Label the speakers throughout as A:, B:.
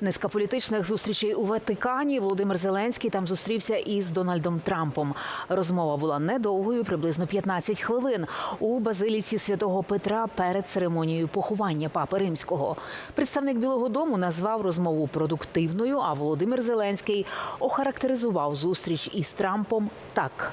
A: Низка політичних зустрічей у Ватикані. Володимир Зеленський там зустрівся із Дональдом Трампом. Розмова була недовгою, приблизно 15 хвилин у базиліці святого Петра перед церемонією поховання папи римського. Представник Білого Дому назвав розмову продуктивною. А Володимир Зеленський охарактеризував зустріч із Трампом так.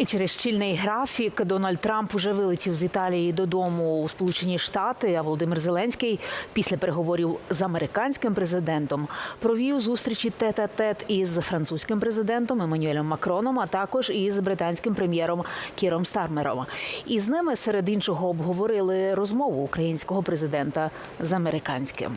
A: І через щільний графік Дональд Трамп уже вилетів з Італії додому у Сполучені Штати. А Володимир Зеленський після переговорів з американським президентом провів зустрічі тет-а-тет із французьким президентом Еммануелем Макроном, а також із британським прем'єром Кіром Стармером. І з ними серед іншого обговорили розмову українського президента з американським.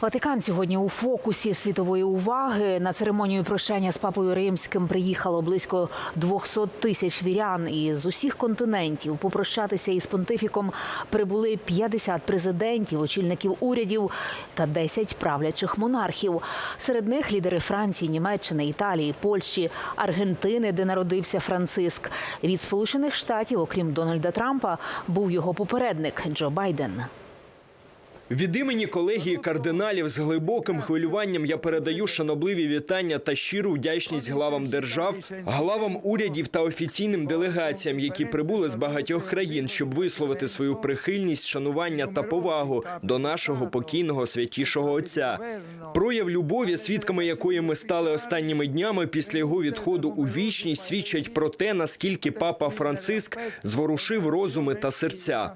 A: Ватикан сьогодні у фокусі світової уваги на церемонію прощання з папою римським приїхало близько 200 тисяч вірян із усіх континентів. Попрощатися із понтифіком прибули 50 президентів, очільників урядів та 10 правлячих монархів. Серед них лідери Франції, Німеччини, Італії, Польщі, Аргентини, де народився Франциск. Від Сполучених Штатів, окрім Дональда Трампа, був його попередник Джо Байден.
B: Від імені колегії кардиналів з глибоким хвилюванням я передаю шанобливі вітання та щиру вдячність главам держав, главам урядів та офіційним делегаціям, які прибули з багатьох країн, щоб висловити свою прихильність, шанування та повагу до нашого покійного святішого отця. Прояв любові, свідками якої ми стали останніми днями після його відходу у вічність, свідчать про те, наскільки папа Франциск зворушив розуми та серця.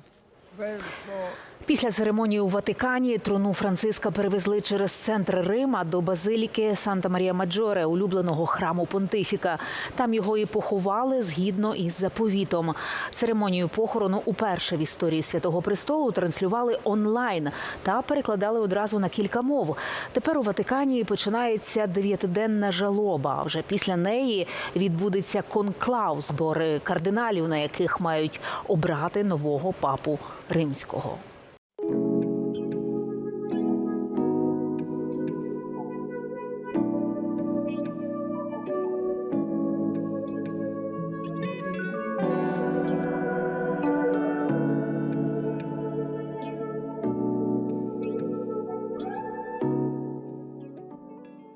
A: Після церемонії у Ватикані труну Франциска перевезли через центр Рима до базиліки Санта Марія Маджоре, улюбленого храму понтифіка. Там його і поховали згідно із заповітом. Церемонію похорону уперше в історії святого престолу транслювали онлайн та перекладали одразу на кілька мов. Тепер у Ватикані починається дев'ятиденна жалоба. Вже після неї відбудеться конклав, збори кардиналів, на яких мають обрати нового папу римського.